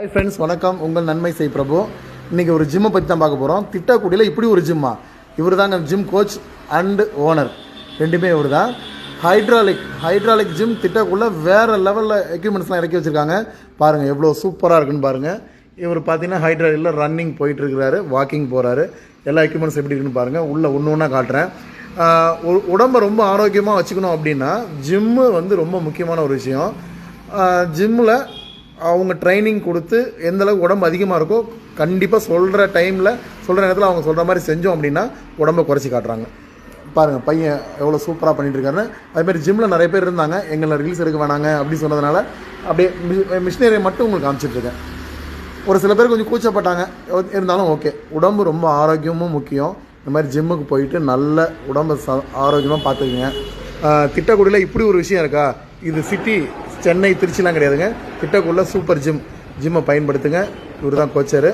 Hi friends வணக்கம். உங்கள் நன்மை செய் பிரபு. இன்றைக்கி ஒரு ஜிம்மை பற்றி தான் பார்க்க போகிறோம் திட்டக்குடியில் இப்படி ஒரு ஜிம்மா இவர் தாங்க ஜிம் கோச் அண்டு ஓனர் ரெண்டுமே இவர் தான் ஹைட்ராலிக் ஹைட்ராலிக் ஜிம் திட்டக்குள்ளே வேறு லெவலில் எக்யூப்மெண்ட்ஸ்லாம் இறக்கி வச்சுருக்காங்க. பாருங்கள் எவ்வளோ சூப்பராக இருக்குன்னு பாருங்கள் இவர் பார்த்தீங்கன்னா ஹைட்ராலிக்கில் ரன்னிங் போயிட்டுருக்கிறாரு வாக்கிங் போகிறாரு எல்லா எக்யூப்மெண்ட்ஸ் எப்படி இருக்குன்னு பாருங்கள் உள்ளே ஒன்று ஒன்றா காட்டுறேன். உடம்பை உடம்ப ரொம்ப ஆரோக்கியமாக வச்சுக்கணும் அப்படின்னா ஜிம்மு வந்து ரொம்ப முக்கியமான ஒரு விஷயம். ஜிம்மில் அவங்க ட்ரைனிங் கொடுத்து எந்தளவுக்கு உடம்பு அதிகமாக இருக்கோ கண்டிப்பாக சொல்கிற டைமில் சொல்கிற நேரத்தில் அவங்க சொல்கிற மாதிரி செஞ்சோம் அப்படின்னா உடம்பை குறைச்சி காட்டுறாங்க. பாருங்கள் பையன் எவ்வளோ சூப்பராக பண்ணிட்டு இருக்காருன்னு. அதுமாரி ஜிம்மில் நிறைய பேர் இருந்தாங்க. எங்களை ரீல்ஸ் எடுக்க வேணாங்க அப்படின்னு சொன்னதுனால அப்படியே மிஷினரியை மட்டும் உங்களுக்கு காமிச்சிட்ருக்கேன் ஒரு சில பேர் கொஞ்சம் கூச்சப்பட்டாங்க. இருந்தாலும் ஓகே உடம்பு ரொம்ப ஆரோக்கியமும் முக்கியம். இந்த மாதிரி ஜிம்முக்கு போயிட்டு நல்ல உடம்பை ச ஆரோக்கியமாக பார்த்துக்குங்க. திட்டக்குடியில் இப்படி ஒரு விஷயம் இருக்கா? இது சிட்டி சென்னை திருச்சிலாம் கிடையாதுங்க. கிட்டக்குள்ளே சூப்பர் ஜிம். ஜிம்மை பயன்படுத்துங்க. இவர் தான் கோச்சரு